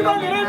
그 감사합니다.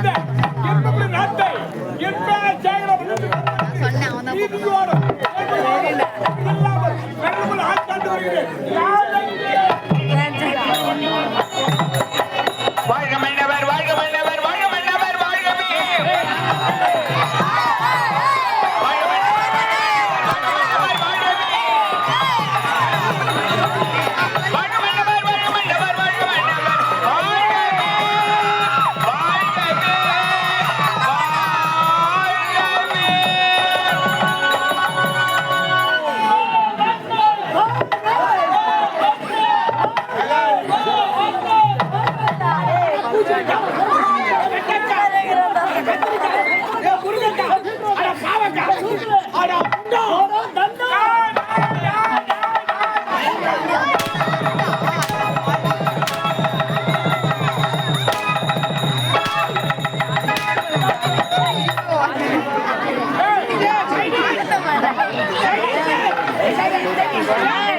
Thank.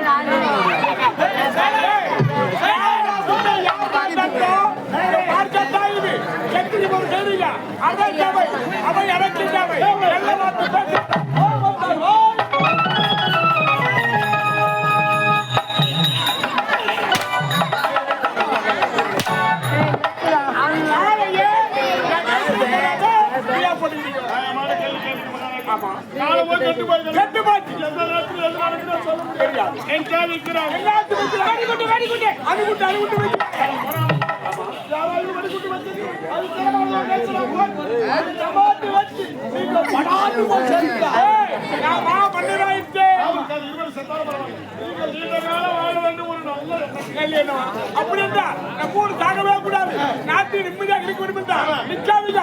அப்படி என்றால் நம்ம ஊர் தாங்கவே கூடாது. நாட்டில் நிம்மதியாக இருக்க என்றால் நிக்காதீங்க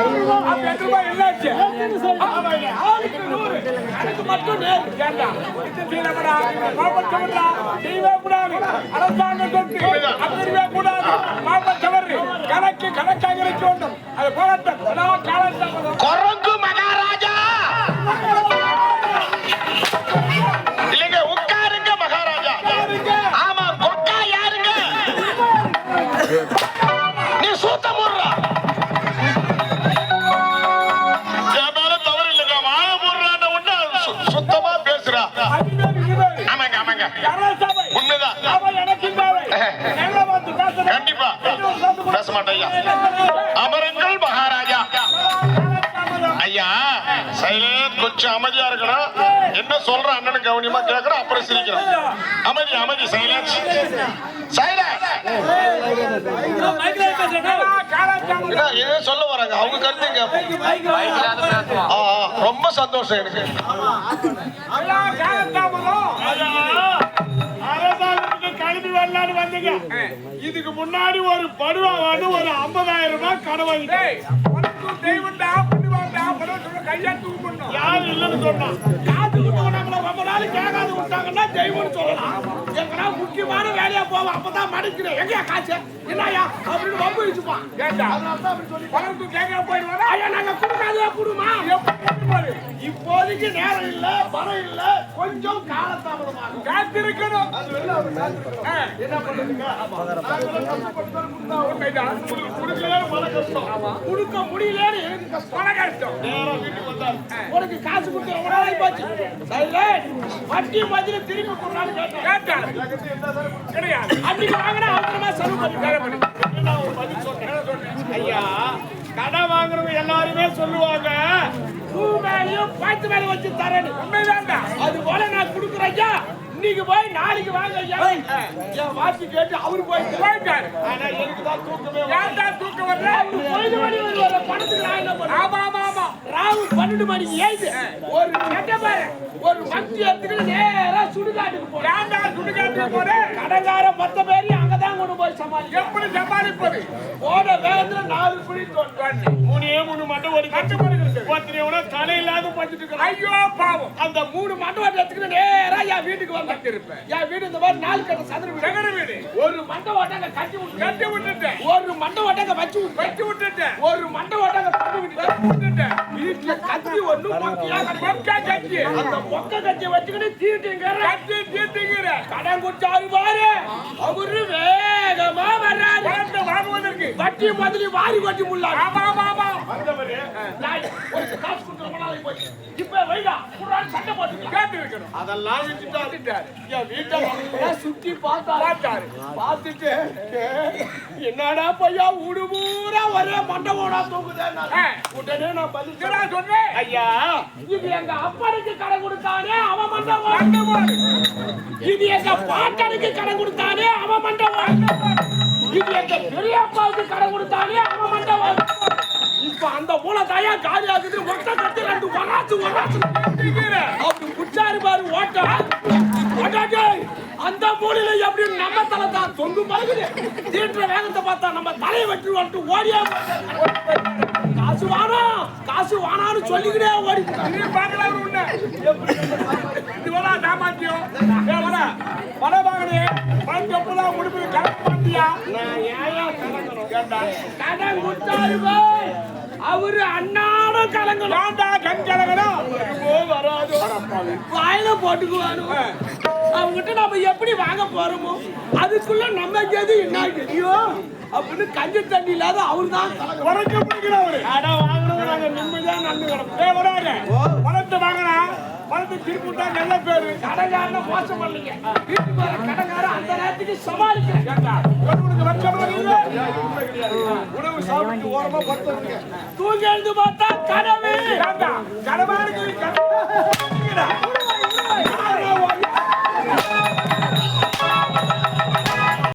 கழிவுள்ள கை வச்சுட்டு மாநிலத்துக்கு கணக்கு கணக்காக இருக்க வேண்டும். அது போராட்டம். காலத்தான் அமரங்கள் மகாராஜா. ஐயா சைலேன் கொஞ்சம் அமைதியா இருக்கணும். என்ன சொல்ற அண்ணனு கவனியமா கேட்கணும் அப்புறம் சிரிக்கணும். அமைதி அமைதி சைலன்ஸ் சைலன்ஸ் ஏன் சொல்ல வராங்க. அவங்க கருத்துங்க ரொம்ப சந்தோஷம் எனக்கு. வரலான்னு வந்தீங்க. இதுக்கு முன்னாடி ஒரு படுவா வந்து ஒரு ஐம்பதாயிரம் ரூபாய் கடன் யாரு இல்லைன்னு சொன்னா காசு கொடுத்தவனாங்கள ரொம்ப நாள் கேட்காது விட்டாங்கன்னா தெய்வம்னு சொல்லலாம். எங்கன்னா முக்கியமான வேலையா போவோம் அப்பதான் மடிக்கிறேன். எங்கயா காசு? என்னயா அப்படின்னு ரொம்ப வச்சுப்பான் ஐயா நாங்க கொடுக்காதே கொடுமா. இப்போதைக்கு நேரம் இல்ல பணம் இல்ல. கொஞ்சம் காலதாமதமாகும் காத்திருக்கணும். என்ன பண்ணுறதுங்க கொடுக்க முடியலன்னு எனக்கு கஷ்டம். பண கஷ்டம் நேரா வீட்டுக்கு வந்தாரு. உனக்கு காசு கொடுத்து ரொம்ப நாள் ஆகி போச்சு வட்டி மாதிரி திருப்பி கொடுறான்னு கேட்டேன். கிடையாது. அன்னைக்கு வாங்கினா அவசரமா செலவு பண்ணி நான் ஒரு பதில் சொன்னேன். ஐயா கடன் வாங்குறவங்க எல்லாருமே சொல்லுவாங்க பூ மேலையும் பாத்து மேல வச்சு தரேன்னு. உண்மைதான்டா. அது போல நான் கொடுக்குறேன் ஐயா. இன்னைக்கு போய் நாளைக்கு வாங்க என் வாசி கேட்டு அவரு போய் போயிட்டாரு. ஆனா எனக்கு தான் தூக்கமே ஏன்டா தூக்கம் வரல? பணத்துக்கு நான் என்ன பண்ண ஆமா ஆமா ஆமா ராவு பன்னெண்டு மணிக்கு ஏய்து ஒரு கெட்ட பாரு. ஒரு மந்தி எடுத்துக்கிட்டு நேரா சுடுகாட்டுக்கு போறேன். சுடுகாட்டுக்கு போறேன். கடங்கார மொத்த பேரையும் அங்கதான் எப்படி சமாளிப்பது? போன வேகத்துல நாலு குழி தோண்டு மூணே மூணு மண்டை ஒரு கட்டுப்படுகிறது ஒருத்தனையோட தலை இல்லாத பச்சுட்டு இருக்கிறான். ஐயோ பாவம். அந்த மூணு மண்டபத்தை எடுத்துக்கிட்டு நேரா என் வீட்டுக்கு வந்தேன். இருப்பேன் என் வீடு இந்த மாதிரி நாலு கட்ட சதுர வீடு. வீடு. ஒரு மண்டை ஓட்டாங்க கட்டி விட்டு கட்டி விட்டுட்டேன். ஒரு மண்டை ஓட்டாங்க வச்சு விட்டு வச்சு விட்டுட்டேன். ஒரு மண்டை ஓட்டாங்க பண்ணி விட்டு விட்டுட்டேன். வீட்டுல கத்தி ஒண்ணு கட்டி மொக்கா கட்டி அந்த மொக்க கத்திய வச்சுக்கிட்டு தீட்டுங்க கட்டி தீட்டுங்கிற. கடன் கொடுத்தாரு பாரு. அவரு வேகமா வர்றாரு. வாங்குவதற்கு வட்டி முதலி வாரி வட்டி முள்ளாரு ஆமா ஆமா ஆமா நாய், ஒரு காசு கொடுத்து ரொம்ப நாளைக்கு போச்சு. இப்ப வைடா, குர்ஆன் சட்டை போட்டுக்கலாம். கேட்டு வைக்கணும் அதெல்லாம் விட்டுட்டாரு. என் வீட்டை சுத்தி பார்த்தாரு. பார்த்துட்டு, "ஏய், என்னடா பையா ஊடு பூரா ஒரே மண்டபோடா தூங்குதேன்னாரு. ஆ. உடனே நான் பதில் என்னடா சொன்னேன். ஐயா இது எங்க அப்பனுக்கு கடை கொடுத்தானே அவன் மண்டபம். இது எங்க பாட்டனுக்கு கடை கொடுத்தானே அவன் மண்டபம் இது எங்க பெரியப்பாவுக்கு கடை கொடுத்தானே அவன் மண்டபம் இப்ப அந்த மூளை தாயா காலி ஆகுது ஒட்ட கட்டி ரெண்டு ஒராச்சு ஒராச்சு அப்படி குச்சாரு பாரு ஓட்டா ஓட்டாடே அந்த மூலையில எப்படி நம்ம தலை தான் தொங்கு பழகுது தீட்டுற வேகத்தை பார்த்தா நம்ம தலையை வெட்டி வந்துட்டு ஓடியா காசு வானா காசு வானான்னு சொல்லிக்கிட்டே ஓடி நீ பார்க்கலாம் உன்னை. இதுவெல்லாம் சாமாத்தியம். ஏய், வர. வர வாங்கடி. பணம் எப்பதான் கொடுப்பது கணக்கு ஏன்டா? கடன் கொடுத்தாரு. அவரு அண்ணாடும் கலங்கணும் கண் கலங்கணும்? வாயில போட்டுக்குவானு அவங்ககிட்ட நம்ம எப்படி வாங்க போறோமோ அதுக்குள்ள நம்ம எது என்ன தெரியும் அப்படின்னு கஞ்சி தண்ணி இல்லாத அவரு தான் உனக்கு பிடிக்கிறவரு. கடன் வாங்கினது நாங்க நிம்மதியா நடந்து கிடப்போம். பணத்தை வாங்கினா வளர்ந்து திருப்பூர் நல்ல பேரு. கடைக்காரன மோசம் பண்ணீங்க. வீட்டுக்கார கடைக்கார அந்த நேரத்துக்கு சமாளிக்கிறேன். உணவு சாப்பிட்டு ஓரமா படுத்துருங்க தூங்கி எழுந்து பார்த்தா கனவு. கனவா இருக்கு.